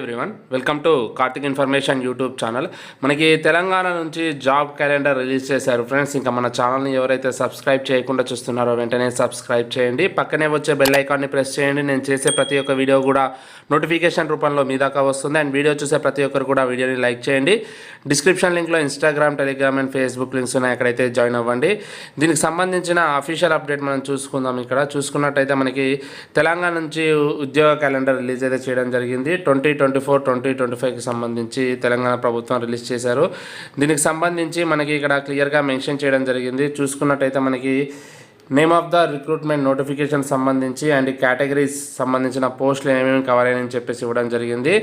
Everyone welcome to Karthik information YouTube channel మనకి తెలంగాణ నుంచి job calendar release చేశారు. Friends ఇంకా మన ఛానల్ని ఎవరైతే సబ్స్క్రైబ్ చేయకుండా చూస్తున్నారో వెంటనే సబ్స్క్రైబ్ చేయండి. పక్కనే వచ్చే బెల్ ఐకాన్ని ప్రెస్ చేయండి. నేను చేసే ప్రతి ఒక్క వీడియో కూడా నోటిఫికేషన్ రూపంలో మీ దాకా వస్తుంది. అండ్ వీడియో చూసే ప్రతి ఒక్కరు కూడా వీడియోని లైక్ చేయండి. Description లింక్లో Instagram Telegram and Facebook links ఉన్నాయి. అక్కడైతే జాయిన్ అవ్వండి. దీనికి సంబంధించిన అఫీషియల్ అప్డేట్ మనం చూసుకుందాం ఇక్కడ. చూసుకున్నట్టయితే మనకి తెలంగాణ నుంచి ఉద్యోగ క్యాలెండర్ రిలీజ్ అయితే చేయడం జరిగింది. Twenty twenty twenty four twenty twenty ఫైవ్కి సంబంధించి తెలంగాణ ప్రభుత్వం రిలీజ్ చేశారు. దీనికి సంబంధించి మనకి ఇక్కడ క్లియర్గా మెన్షన్ చేయడం జరిగింది. చూసుకున్నట్టయితే మనకి name of the recruitment notification సంబంధించి అండ్ కేటగిరీస్ సంబంధించిన పోస్టులు ఏమేమి కవర్ అయ్యాయని చెప్పేసి ఇవ్వడం జరిగింది.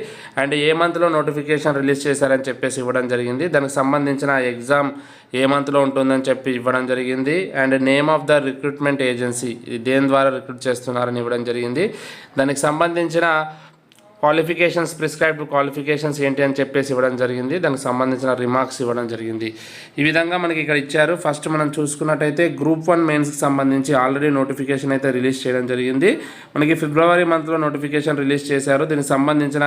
అండ్ ఏ మంత్లో నోటిఫికేషన్ రిలీజ్ చేశారని చెప్పేసి ఇవ్వడం జరిగింది. దానికి సంబంధించిన ఎగ్జామ్ ఏ మంత్లో ఉంటుందని చెప్పి ఇవ్వడం జరిగింది. And name of the recruitment agency దేని ద్వారా రిక్రూట్ చేస్తున్నారని ఇవ్వడం జరిగింది. దానికి సంబంధించిన క్వాలిఫికేషన్స్ ప్రిస్క్రైబ్డ్ క్వాలిఫికేషన్స్ ఏంటి అని చెప్పేసి ఇవ్వడం జరిగింది. దానికి సంబంధించిన రిమార్క్స్ ఇవ్వడం జరిగింది. ఈ విధంగా మనకి ఇక్కడ ఇచ్చారు. ఫస్ట్ మనం చూసుకున్నట్టయితే గ్రూప్ వన్ మెయిన్స్కి సంబంధించి ఆల్రెడీ నోటిఫికేషన్ అయితే రిలీజ్ చేయడం జరిగింది. మనకి ఫిబ్రవరి మంత్లో నోటిఫికేషన్ రిలీజ్ చేశారు. దీనికి సంబంధించిన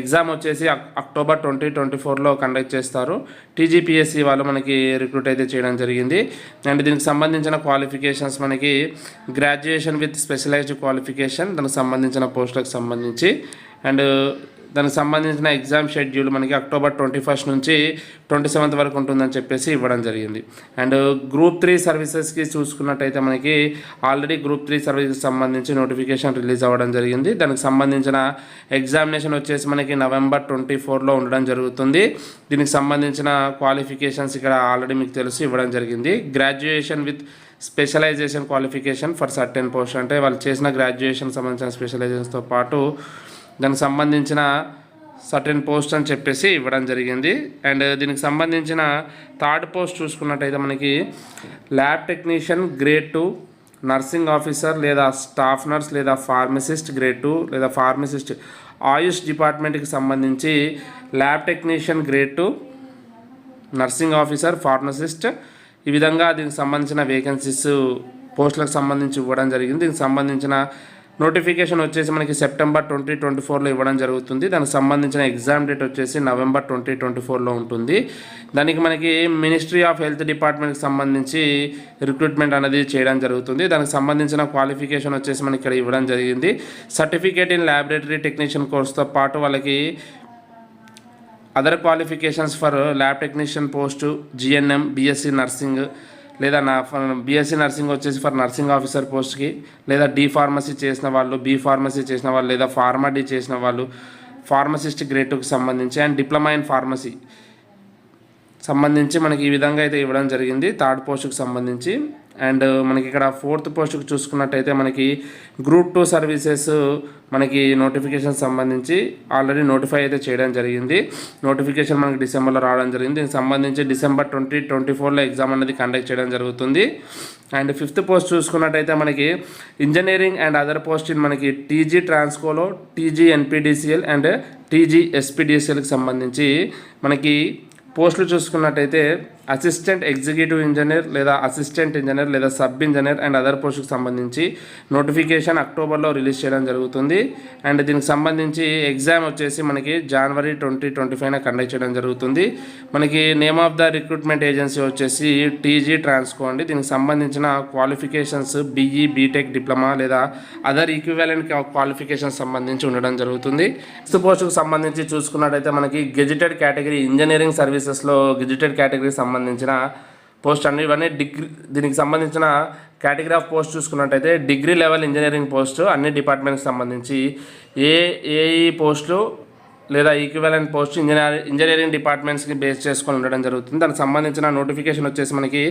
ఎగ్జామ్ వచ్చేసి అక్టోబర్ ట్వంటీ ట్వంటీ ఫోర్లో కండక్ట్ చేస్తారు. టీజీపీఎస్సీ వాళ్ళు మనకి రిక్రూట్ అయితే చేయడం జరిగింది. అండ్ దీనికి సంబంధించిన క్వాలిఫికేషన్స్ మనకి గ్రాడ్యుయేషన్ విత్ స్పెషలైజ్డ్ క్వాలిఫికేషన్ దానికి సంబంధించిన పోస్టులకు సంబంధించి అండ్ దానికి సంబంధించిన ఎగ్జామ్ షెడ్యూల్ మనకి అక్టోబర్ ట్వంటీ ఫస్ట్ నుంచి ట్వంటీ సెవెంత్ వరకు ఉంటుందని చెప్పేసి ఇవ్వడం జరిగింది. అండ్ గ్రూప్ త్రీ సర్వీసెస్కి చూసుకున్నట్టయితే మనకి ఆల్రెడీ గ్రూప్ త్రీ సర్వీసెస్ సంబంధించి నోటిఫికేషన్ రిలీజ్ అవ్వడం జరిగింది. దానికి సంబంధించిన ఎగ్జామినేషన్ వచ్చేసి మనకి నవంబర్ ట్వంటీ ఫోర్లో ఉండడం జరుగుతుంది. దీనికి సంబంధించిన క్వాలిఫికేషన్స్ ఇక్కడ ఆల్రెడీ మీకు తెలుసు ఇవ్వడం జరిగింది. Graduation with specialization qualification for certain post అంటే వాళ్ళు చేసిన గ్రాడ్యుయేషన్ సంబంధించిన స్పెషలైజేషన్స్తో పాటు దానికి సంబంధించిన సర్టెన్ పోస్ట్ అని చెప్పేసి ఇవ్వడం జరిగింది. అండ్ దీనికి సంబంధించిన థర్డ్ పోస్ట్ చూసుకున్నట్టయితే మనకి lab technician grade two nursing officer లేదా స్టాఫ్ నర్స్ లేదా ఫార్మసిస్ట్ గ్రేడ్ టూ లేదా ఫార్మసిస్ట్ ఆయుష్ డిపార్ట్మెంట్కి సంబంధించి lab technician grade two nursing officer pharmacist ఈ విధంగా దీనికి సంబంధించిన వేకెన్సీస్ పోస్టులకు సంబంధించి ఇవ్వడం జరిగింది. దీనికి సంబంధించిన నోటిఫికేషన్ వచ్చేసి మనకి సెప్టెంబర్ ట్వంటీ ట్వంటీ ఫోర్లో ఇవ్వడం జరుగుతుంది. దానికి సంబంధించిన ఎగ్జామ్ డేట్ వచ్చేసి నవంబర్ ట్వంటీ ట్వంటీ ఫోర్లో ఉంటుంది. దానికి మనకి మినిస్ట్రీ ఆఫ్ హెల్త్ డిపార్ట్మెంట్కి సంబంధించి రిక్రూట్మెంట్ అనేది చేయడం జరుగుతుంది. దానికి సంబంధించిన క్వాలిఫికేషన్ వచ్చేసి మనకి ఇక్కడ ఇవ్వడం జరిగింది. సర్టిఫికేట్ ఇన్ ల్యాబొరేటరీ టెక్నీషియన్ కోర్స్తో పాటు వాళ్ళకి other qualifications for lab technician post GNM BSc nursing లేదా నా బీఎస్సీ నర్సింగ్ వచ్చేసి ఫర్ నర్సింగ్ ఆఫీసర్ పోస్ట్కి లేదా డి ఫార్మసీ చేసిన వాళ్ళు బీ ఫార్మసీ చేసిన వాళ్ళు లేదా ఫార్మా డి చేసిన వాళ్ళు ఫార్మసిస్ట్ గ్రేడ్ టూకి సంబంధించి అండ్ డిప్లొమా ఇన్ ఫార్మసీ. సంబంధించి మనకి ఈ విధంగా అయితే ఇవ్వడం జరిగింది థర్డ్ పోస్ట్కి సంబంధించి. అండ్ మనకి ఇక్కడ ఫోర్త్ పోస్ట్కి చూసుకున్నట్టయితే మనకి గ్రూప్ టూ సర్వీసెస్ మనకి నోటిఫికేషన్ సంబంధించి ఆల్రెడీ నోటిఫై అయితే చేయడం జరిగింది. నోటిఫికేషన్ మనకి డిసెంబర్లో రావడం జరిగింది. దీనికి సంబంధించి డిసెంబర్ ట్వంటీ ట్వంటీ ఫోర్లో ఎగ్జామ్ అనేది కండక్ట్ చేయడం జరుగుతుంది. అండ్ ఫిఫ్త్ పోస్ట్ చూసుకున్నట్టయితే మనకి engineering and other post in మనకి టీజీ ట్రాన్స్కోలో టీజీ ఎన్పిడిసిఎల్ అండ్ టీజీ ఎస్పీడిసిఎల్కి సంబంధించి మనకి పోస్టులు చూసుకున్నట్టయితే అసిస్టెంట్ ఎగ్జిక్యూటివ్ ఇంజనీర్ లేదా అసిస్టెంట్ ఇంజనీర్ లేదా సబ్ ఇంజనీర్ అండ్ అదర్ పోస్టుకు సంబంధించి నోటిఫికేషన్ అక్టోబర్లో రిలీజ్ చేయడం జరుగుతుంది. అండ్ దీనికి సంబంధించి ఎగ్జామ్ వచ్చేసి మనకి జనవరి ట్వంటీ ట్వంటీ ఫైవ్న కండక్ట్ చేయడం జరుగుతుంది. మనకి name of the recruitment agency వచ్చేసి టీజీ ట్రాన్స్కో అండి దీనికి సంబంధించిన క్వాలిఫికేషన్స్ బీఈ బీటెక్ డిప్లొమా లేదా అదర్ ఈక్వివాలెంట్ క్వాలిఫికేషన్ సంబంధించి ఉండడం జరుగుతుంది. నెక్స్ట్ పోస్టుకు సంబంధించి చూసుకున్నట్టయితే మనకి గెజిటెడ్ కేటగిరీ ఇంజనీరింగ్ సర్వీసెస్లో గెజిటెడ్ కేటగిరీ సంబంధించిన పోస్ట్ అండి. ఇవన్నీ డిగ్రీ దీనికి సంబంధించిన కేటగిరీ ఆఫ్ పోస్ట్ చూసుకున్నట్టయితే డిగ్రీ లెవెల్ ఇంజనీరింగ్ పోస్ట్ అన్ని డిపార్ట్మెంట్కి సంబంధించి ఏ ఏఈ పోస్టులు లేదా ఈక్వివలెంట్ పోస్ట్ ఇంజనీర్ ఇంజనీరింగ్ డిపార్ట్మెంట్స్కి బేస్ చేసుకొని ఉండడం జరుగుతుంది. దానికి సంబంధించిన నోటిఫికేషన్ వచ్చేసి మనకి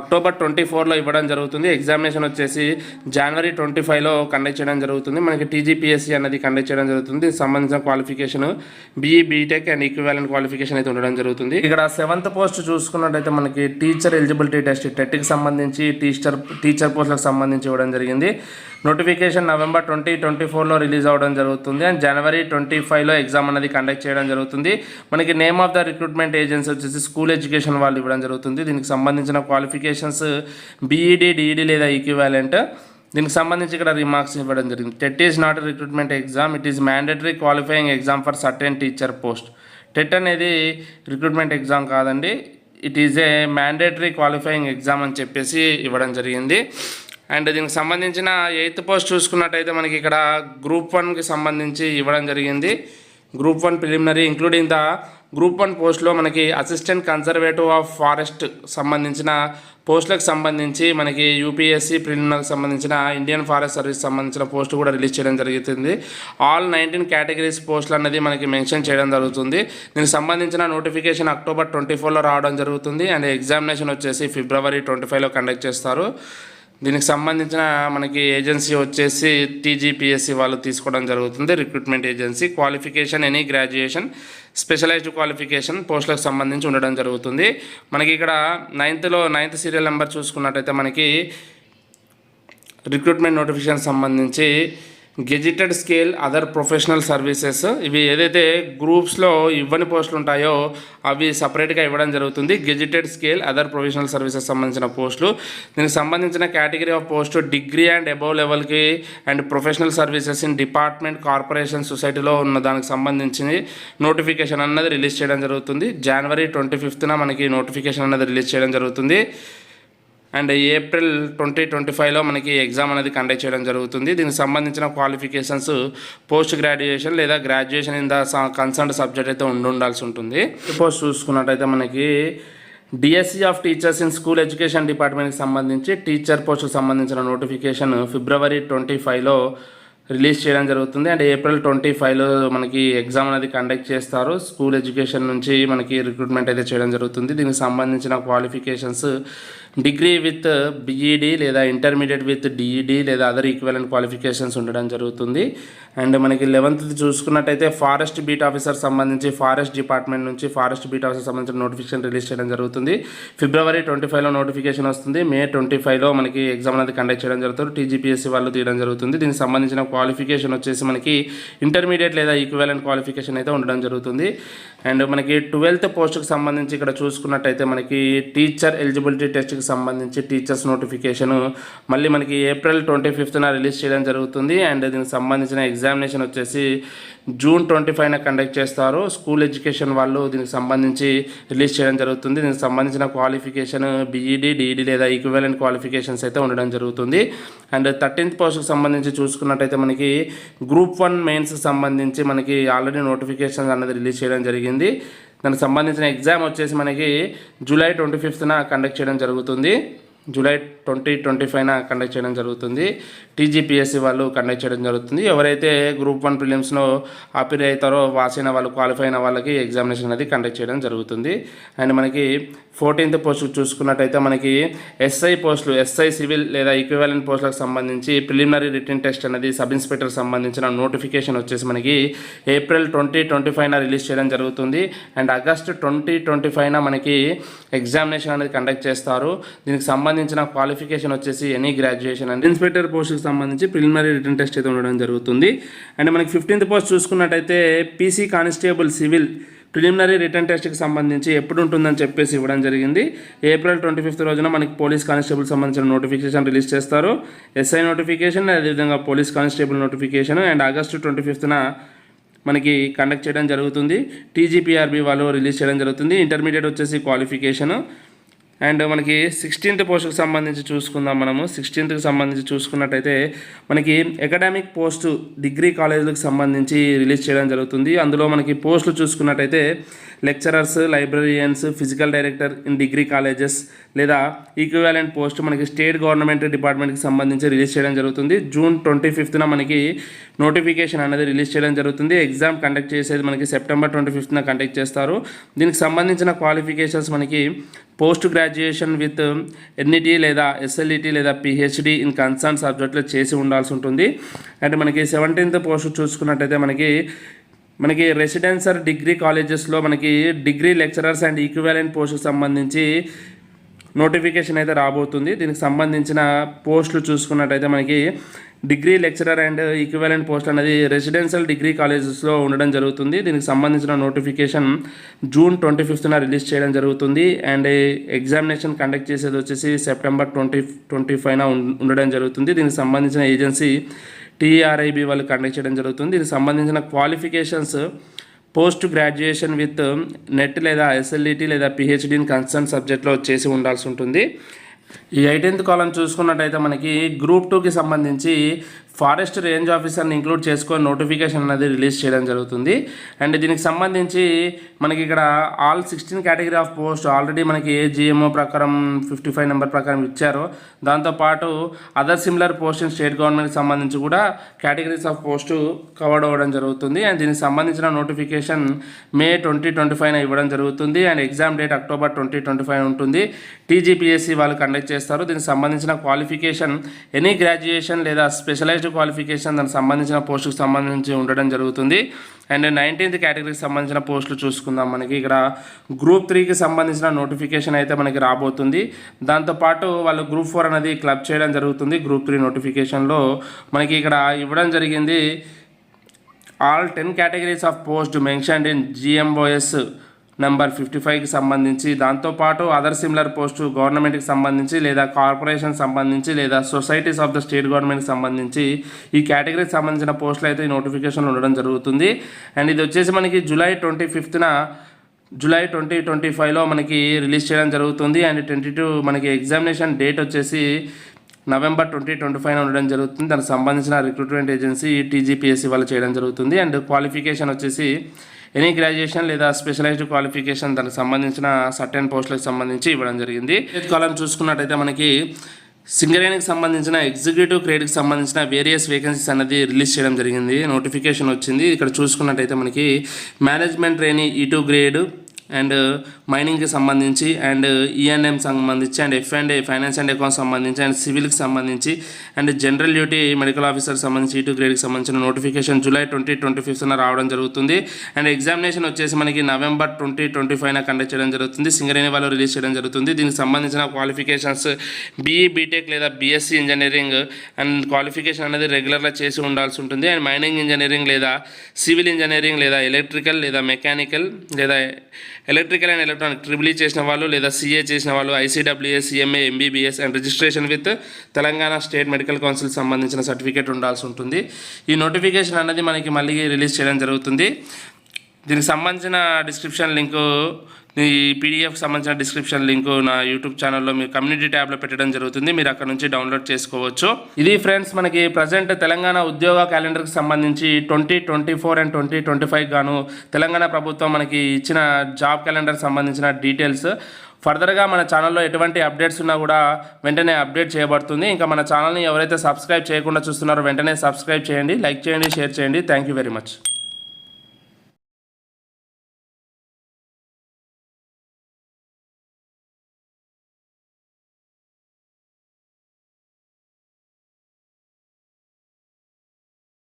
అక్టోబర్ ట్వంటీ ఫోర్లో ఇవ్వడం జరుగుతుంది. ఎగ్జామినేషన్ వచ్చేసి జనవరి ట్వంటీ ఫైవ్లో కండక్ట్ చేయడం జరుగుతుంది. మనకి టీజీపీఎస్సీ అనేది కండక్ట్ చేయడం జరుగుతుంది. దీనికి సంబంధించిన qualification BE BTech and equivalent qualification అయితే ఉండడం జరుగుతుంది. ఇక్కడ సెవెంత్ పోస్ట్ చూసుకున్నట్టయితే మనకి టీచర్ ఎలిజిబిలిటీ టెస్ట్ టెట్కి సంబంధించి టీచర్ టీచర్ పోస్టులకు సంబంధించి ఇవ్వడం జరిగింది. నోటిఫికేషన్ నవంబర్ ట్వంటీ ట్వంటీ ఫోర్లో రిలీజ్ అవ్వడం జరుగుతుంది అండ్ జనవరి ట్వంటీ ఫైవ్లో ఎగ్జామ్ అనేది కండక్ట్ చేయడం జరుగుతుంది. మనకి name of the recruitment agency వచ్చేసి స్కూల్ ఎడ్యుకేషన్ వాళ్ళు ఇవ్వడం జరుగుతుంది. దీనికి సంబంధించిన క్వాలిఫికేషన్స్ బీఈడి డిఈడి లేదా ఈక్వివాలెంట్ దీనికి సంబంధించి ఇక్కడ రిమార్క్స్ ఇవ్వడం జరిగింది. TET is not recruitment exam it is mandatory qualifying exam for certain teacher post TET అనేది రిక్రూట్మెంట్ ఎగ్జామ్ కాదండి. It is a mandatory qualifying exam అని చెప్పేసి ఇవ్వడం జరిగింది. అండ్ దీనికి సంబంధించిన ఎయిత్ పోస్ట్ చూసుకున్నట్టయితే మనకి ఇక్కడ గ్రూప్ వన్కి సంబంధించి ఇవ్వడం జరిగింది. Group one preliminary including the group one పోస్ట్లో మనకి అసిస్టెంట్ కన్జర్వేటివ్ ఆఫ్ ఫారెస్ట్ సంబంధించిన పోస్టులకు సంబంధించి మనకి యూపీఎస్సీ ప్రిలిమినరీకి సంబంధించిన ఇండియన్ ఫారెస్ట్ సర్వీస్ సంబంధించిన పోస్ట్ కూడా రిలీజ్ చేయడం జరుగుతుంది. ఆల్ నైన్టీన్ కేటగిరీస్ పోస్టులు అనేది మనకి మెన్షన్ చేయడం జరుగుతుంది. దీనికి సంబంధించిన నోటిఫికేషన్ అక్టోబర్ ట్వంటీ ఫోర్లో రావడం జరుగుతుంది. అండ్ ఎగ్జామినేషన్ వచ్చేసి ఫిబ్రవరి ట్వంటీ ఫైవ్లో కండక్ట్ చేస్తారు. దీనికి సంబంధించిన మనకి ఏజెన్సీ వచ్చేసి టీజీపీఎస్సీ వాళ్ళు తీసుకోవడం జరుగుతుంది recruitment agency. Qualification any graduation specialized qualification పోస్టులకు సంబంధించి ఉండడం జరుగుతుంది. మనకి ఇక్కడ నైన్త్లో నైన్త్ సీరియల్ నెంబర్ చూసుకున్నట్టయితే మనకి రిక్రూట్మెంట్ నోటిఫికేషన్ సంబంధించి gazetted scale other professional services. ఇవి ఏదైతే గ్రూప్స్లో ఇవ్వని పోస్టులు ఉంటాయో అవి సపరేట్గా ఇవ్వడం జరుగుతుంది. Gazetted scale other professional services సంబంధించిన పోస్టులు. దీనికి సంబంధించిన category of post degree and above లెవెల్కి and professional services in department corporation సొసైటీలో ఉన్న దానికి సంబంధించి నోటిఫికేషన్ అన్నది రిలీజ్ చేయడం జరుగుతుంది. జనవరి ట్వంటీ ఫిఫ్త్న మనకి నోటిఫికేషన్ అన్నది రిలీజ్ చేయడం జరుగుతుంది. అండ్ ఏప్రిల్ ట్వంటీ ట్వంటీ ఫైవ్లో మనకి ఎగ్జామ్ అనేది కండక్ట్ చేయడం జరుగుతుంది. దీనికి సంబంధించిన క్వాలిఫికేషన్స్ పోస్ట్ గ్రాడ్యుయేషన్ లేదా graduation in the concern subject అయితే ఉండి ఉండాల్సి ఉంటుంది. పోస్ట్ చూసుకున్నట్టయితే మనకి DSC of teachers in school education డిపార్ట్మెంట్కి సంబంధించి టీచర్ పోస్ట్కి సంబంధించిన నోటిఫికేషన్ ఫిబ్రవరి ట్వంటీ ఫైవ్లో రిలీజ్ చేయడం జరుగుతుంది. అండ్ ఏప్రిల్ ట్వంటీ ఫైవ్లో మనకి ఎగ్జామ్ అనేది కండక్ట్ చేస్తారు. స్కూల్ ఎడ్యుకేషన్ నుంచి మనకి రిక్రూట్మెంట్ అయితే చేయడం జరుగుతుంది. దీనికి సంబంధించిన క్వాలిఫికేషన్స్ డిగ్రీ విత్ బీఈడి లేదా ఇంటర్మీడియట్ విత్ డిఈడి లేదా అదర్ ఈక్వలెంట్ క్వాలిఫికేషన్స్ ఉండడం జరుగుతుంది. అండ్ మనకి లెవెన్త్ చూసుకున్నట్టయితే ఫారెస్ట్ బీట్ ఆఫీసర్ సంబంధించి ఫారెస్ట్ డిపార్ట్మెంట్ నుంచి ఫారెస్ట్ బీట్ ఆఫీసర్ సంబంధించిన నోటిఫికేషన్ రిలీజ్ చేయడం జరుగుతుంది. ఫిబ్రవరి ట్వంటీ ఫైవ్లో నోటిఫికేషన్ వస్తుంది. మే ట్వంటీ ఫైవ్లో మనకి ఎగ్జామ్ అనేది కండక్ట్ చేయడం జరుగుతుంది. టీజీపీఎస్సీ వాళ్ళు తీయడం జరుగుతుంది. దీనికి సంబంధించిన క్వాలిఫికేషన్ వచ్చేసి మనకి ఇంటర్మీడియట్ లేదా ఈక్వలెంట్ క్వాలిఫికేషన్ అయితే ఉండడం జరుగుతుంది. అండ్ మనకి ట్వెల్త్ పోస్ట్కి సంబంధించి ఇక్కడ చూసుకున్నట్టయితే మనకి టీచర్ ఎలిజిబిలిటీ టెస్ట్కి సంబంధించి టీచర్స్ నోటిఫికేషన్ మళ్ళీ మనకి ఏప్రిల్ ట్వంటీ ఫిఫ్త్న రిలీజ్ చేయడం జరుగుతుంది. అండ్ దీనికి సంబంధించిన ఎగ్జామినేషన్ వచ్చేసి జూన్ ట్వంటీ ఫైవ్న కండక్ట్ చేస్తారు. స్కూల్ ఎడ్యుకేషన్ వాళ్ళు దీనికి సంబంధించి రిలీజ్ చేయడం జరుగుతుంది. దీనికి సంబంధించిన క్వాలిఫికేషన్ బీఈడి డిఈడి లేదా ఈక్వలెంట్ క్వాలిఫికేషన్స్ అయితే ఉండడం జరుగుతుంది. అండ్ థర్టీన్త్ పోస్ట్కి సంబంధించి చూసుకున్నట్టయితే మనకి గ్రూప్ వన్ మెయిన్స్కి సంబంధించి మనకి ఆల్రెడీ నోటిఫికేషన్ అన్నది రిలీజ్ చేయడం జరిగింది. దానికి సంబంధించిన ఎగ్జామ్ వచ్చేసి మనకి జూలై ట్వంటీ ఫిఫ్త్న కండక్ట్ చేయడం జరుగుతుంది. జూలై ట్వంటీ ట్వంటీ ఫైవ్న కండక్ట్ చేయడం జరుగుతుంది. టీజీపీఎస్సీ వాళ్ళు కండక్ట్ చేయడం జరుగుతుంది. ఎవరైతే గ్రూప్ వన్ ప్రిలిమ్స్లో అపీర్ అవుతారో పాస్ అయిన వాళ్ళు క్వాలిఫై అయిన వాళ్ళకి ఎగ్జామినేషన్ అనేది కండక్ట్ చేయడం జరుగుతుంది. అండ్ మనకి ఫోర్టీన్త్ పోస్ట్ చూసుకున్నట్టయితే మనకి ఎస్ఐ పోస్టులు ఎస్ఐ సివిల్ లేదా ఈక్వివాలెంట్ పోస్టులకు సంబంధించి ప్రిలిమినరీ రిటర్న్ టెస్ట్ అనేది సబ్ ఇన్స్పెక్టర్ సంబంధించిన నోటిఫికేషన్ వచ్చేసి మనకి ఏప్రిల్ ట్వంటీ ట్వంటీ ఫైవ్న రిలీజ్ చేయడం జరుగుతుంది. అండ్ ఆగస్ట్ ట్వంటీ ట్వంటీ ఫైవ్న మనకి ఎగ్జామినేషన్ అనేది కండక్ట్ చేస్తారు. దీనికి సంబంధించిన క్వాలిఫికేషన్ వచ్చేసి ఎనీ గ్రాడ్యుయేషన్ అండ్ ఇన్స్పెక్టర్ పోస్ట్కి సంబంధించి ప్రిలిమినరీ రిటర్న్ టెస్ట్ అయితే ఉండడం జరుగుతుంది. అండ్ మనకి ఫిఫ్టీన్త్ పోస్ట్ చూసుకున్నట్టయితే PC constable civil preliminary written టెస్ట్కి సంబంధించి ఎప్పుడు ఉంటుందని చెప్పేసి ఇవ్వడం జరిగింది. ఏప్రిల్ ట్వంటీ ఫిఫ్త్ రోజున మనకి పోలీస్ కానిస్టేబుల్ సంబంధించిన నోటిఫికేషన్ రిలీజ్ చేస్తారు. ఎస్ఐ నోటిఫికేషన్ అదేవిధంగా police constable notification and August twenty ఫిఫ్త్న మనకి కండక్ట్ చేయడం జరుగుతుంది. టీజీపీఆర్బీ వాళ్ళు రిలీజ్ చేయడం జరుగుతుంది. ఇంటర్మీడియట్ వచ్చేసి క్వాలిఫికేషన్ అండ్ మనకి సిక్స్టీన్త్ పోస్టుకు సంబంధించి చూసుకుందాం మనము. సిక్స్టీన్త్కి సంబంధించి చూసుకున్నట్టయితే మనకి అకాడమిక్ పోస్టు డిగ్రీ కాలేజీలకు సంబంధించి రిలీజ్ చేయడం జరుగుతుంది. అందులో మనకి పోస్టులు చూసుకున్నట్టయితే lecturers librarians physical director in degree colleges లేదా ఈక్వివాలెంట్ పోస్ట్ మనకి స్టేట్ గవర్నమెంట్ డిపార్ట్మెంట్కి సంబంధించి రిలీజ్ చేయడం జరుగుతుంది. జూన్ ట్వంటీ ఫిఫ్త్న మనకి నోటిఫికేషన్ అనేది రిలీజ్ చేయడం జరుగుతుంది. ఎగ్జామ్ కండక్ట్ చేసేది మనకి సెప్టెంబర్ ట్వంటీ ఫిఫ్త్న కండక్ట్ చేస్తారు. దీనికి సంబంధించిన క్వాలిఫికేషన్స్ మనకి పోస్ట్ గ్రాడ్యుయేషన్ విత్ ఎన్ఈటీ లేదా ఎస్ఎల్ఈటీ లేదా పిహెచ్డి ఇన్ కన్సర్న్ సబ్జెక్టులు చేసి ఉండాల్సి ఉంటుంది. అండ్ మనకి సెవెంటీన్త్ పోస్ట్ చూసుకున్నట్టయితే మనకి మనకి రెసిడెన్షియల్ డిగ్రీ కాలేజెస్లో మనకి డిగ్రీ లెక్చరర్స్ అండ్ ఈక్వివాలెంట్ పోస్ట్కి సంబంధించి నోటిఫికేషన్ అయితే రాబోతుంది. దీనికి సంబంధించిన పోస్టులు చూసుకున్నట్టయితే మనకి degree lecturer and equivalent post అనేది రెసిడెన్షియల్ డిగ్రీ కాలేజెస్లో ఉండడం జరుగుతుంది. దీనికి సంబంధించిన నోటిఫికేషన్ జూన్ ట్వంటీ ఫిఫ్త్న రిలీజ్ చేయడం జరుగుతుంది. అండ్ ఎగ్జామినేషన్ కండక్ట్ చేసేది వచ్చేసి సెప్టెంబర్ ట్వంటీ ట్వంటీ ఫైవ్న ఉండడం జరుగుతుంది. దీనికి సంబంధించిన ఏజెన్సీ టీఆర్ఐబి వాళ్ళు కండక్ట్ చేయడం జరుగుతుంది. దీనికి సంబంధించిన qualifications post graduation with NET లేదా ఎస్ఎల్ఈటీ లేదా పిహెచ్డీని కన్సర్న్ సబ్జెక్ట్లో చేసి ఉండాల్సి ఉంటుంది. ఈ ఎయిటీన్త్ కాలం చూసుకున్నట్టయితే మనకి గ్రూప్ టూకి సంబంధించి ఫారెస్ట్ రేంజ్ ఆఫీసర్ని ఇంక్లూడ్ చేసుకొని నోటిఫికేషన్ అనేది రిలీజ్ చేయడం జరుగుతుంది. అండ్ దీనికి సంబంధించి మనకి ఇక్కడ all sixteen category of post already మనకి ఏ జిఎంఓ ప్రకారం ఫిఫ్టీ ఫైవ్ నెంబర్ ప్రకారం ఇచ్చారో దాంతోపాటు అదర్ సిమిలర్ పోస్ట్ స్టేట్ గవర్నమెంట్కి సంబంధించి కూడా కేటగిరీస్ ఆఫ్ పోస్ట్ కవర్ అవ్వడం జరుగుతుంది. అండ్ దీనికి సంబంధించిన నోటిఫికేషన్ మే ట్వంటీ ట్వంటీ ఫైవ్న ఇవ్వడం జరుగుతుంది. And exam date October twenty twenty five ఉంటుంది. టీజీపీఎస్సీ వాళ్ళు కండక్ట్ చేస్తారు. దీనికి సంబంధించిన క్వాలిఫికేషన్ ఎనీ గ్రాడ్యుయేషన్ లేదా స్పెషలైజ్డ్ క్వాలిఫికేషన్ దానికి సంబంధించిన పోస్టుకు సంబంధించి ఉండడం జరుగుతుంది. అండ్ నైన్టీన్త్ కేటగిరీకి సంబంధించిన పోస్టులు చూసుకుందాం మనకి. ఇక్కడ గ్రూప్ త్రీకి సంబంధించిన నోటిఫికేషన్ అయితే మనకి రాబోతుంది. దాంతోపాటు వాళ్ళు గ్రూప్ ఫోర్ అనేది క్లబ్ చేయడం జరుగుతుంది. గ్రూప్ త్రీ నోటిఫికేషన్లో మనకి ఇక్కడ ఇవ్వడం జరిగింది. All ten categories of post mentioned in GMOs number fifty ఫైవ్కి సంబంధించి. దాంతోపాటు అదర్ సిమిలర్ పోస్టు గవర్నమెంట్కి సంబంధించి లేదా కార్పొరేషన్ సంబంధించి లేదా సొసైటీస్ ఆఫ్ ద స్టేట్ గవర్నమెంట్కి సంబంధించి ఈ కేటగిరీకి సంబంధించిన పోస్టులు అయితే ఈ నోటిఫికేషన్ ఉండడం జరుగుతుంది. అండ్ ఇది వచ్చేసి మనకి జూలై ట్వంటీ ఫిఫ్త్న జూలై ట్వంటీ ట్వంటీ ఫైవ్లో మనకి రిలీజ్ చేయడం జరుగుతుంది. అండ్ ట్వంటీ టూ మనకి ఎగ్జామినేషన్ డేట్ వచ్చేసి నవంబర్ ట్వంటీ ట్వంటీ ఫైవ్ ఉండడం జరుగుతుంది. దానికి సంబంధించిన రిక్రూట్మెంట్ ఏజెన్సీ టీజీపీఎస్సీ వాళ్ళు చేయడం జరుగుతుంది. అండ్ క్వాలిఫికేషన్ వచ్చేసి ఎనీ గ్రాడ్యుయేషన్ లేదా స్పెషలైజ్డ్ క్వాలిఫికేషన్ దానికి సంబంధించిన సర్టెన్ పోస్టులకు సంబంధించి ఇవ్వడం జరిగింది. కాలం చూసుకున్నట్టయితే మనకి సింగరేణికి సంబంధించిన ఎగ్జిక్యూటివ్ గ్రేడ్కి సంబంధించిన వేరియస్ వేకెన్సీస్ అనేది రిలీజ్ చేయడం జరిగింది. నోటిఫికేషన్ వచ్చింది. ఇక్కడ చూసుకున్నట్టయితే మనకి management trainee E two grade and మైనింగ్కి సంబంధించి అండ్ e ఈఎన్ఎం సంబంధించి and F and finance and accounts సంబంధించి అండ్ సివిల్కి సంబంధించి and general duty medical officer సంబంధించి e ఈ గ్రేడ్కి సంబంధించిన నోటిఫికేషన్ జూలై ట్వంటీ ట్వంటీ ఫిఫ్త్న రావడం జరుగుతుంది. అండ్ ఎగ్జామినేషన్ వచ్చేసి మనకి నవంబర్ ట్వంటీ ట్వంటీ ఫైవ్న కండక్ట్ చేయడం జరుగుతుంది. సింగరేణి వాళ్ళు రిలీజ్ చేయడం జరుగుతుంది. దీనికి సంబంధించిన క్వాలిఫికేషన్స్ బీఈ బీటెక్ లేదా బీఎస్సీ ఇంజనీరింగ్ అండ్ క్వాలిఫికేషన్ అనేది రెగ్యులర్గా చేసి ఉండాల్సి ఉంటుంది. అండ్ మైనింగ్ ఇంజనీరింగ్ లేదా సివిల్ ఇంజనీరింగ్ లేదా ఎలక్ట్రికల్ లేదా మెకానికల్ లేదా ఎలక్ట్రికల్ అండ్ ఎలక్ట్రానిక్ ట్రిపుల్ చేసిన వాళ్ళు లేదా సిఏ చేసిన వాళ్ళు ICWS CMA MBBS and registration with Telangana state medical council సంబంధించిన సర్టిఫికేట్ ఉండాల్సి ఉంటుంది. ఈ నోటిఫికేషన్ అనేది మనకి మళ్ళీ రిలీజ్ చేయడం జరుగుతుంది. దీనికి సంబంధించిన డిస్క్రిప్షన్ లింకు ఈ పీడిఎఫ్కి సంబంధించిన డిస్క్రిప్షన్ లింక్ నా యూట్యూబ్ ఛానల్లో మీరు కమ్యూనిటీ ట్యాబ్లో పెట్టడం జరుగుతుంది. మీరు అక్కడ నుంచి డౌన్లోడ్ చేసుకోవచ్చు. ఇది ఫ్రెండ్స్ మనకి ప్రజెంట్ తెలంగాణ ఉద్యోగ క్యాలెండర్కి సంబంధించి twenty twenty four and twenty twenty five గాను తెలంగాణ ప్రభుత్వం మనకి ఇచ్చిన జాబ్ క్యాలెండర్ సంబంధించిన డీటెయిల్స్ ఫర్దర్గా మన ఛానల్లో ఎటువంటి అప్డేట్స్ ఉన్నా కూడా వెంటనే అప్డేట్ చేయబడుతుంది. ఇంకా మన ఛానల్ని ఎవరైతే సబ్స్క్రైబ్ చేయకుండా చూస్తున్నారో వెంటనే సబ్స్క్రైబ్ చేయండి లైక్ చేయండి షేర్ చేయండి. Thank you very much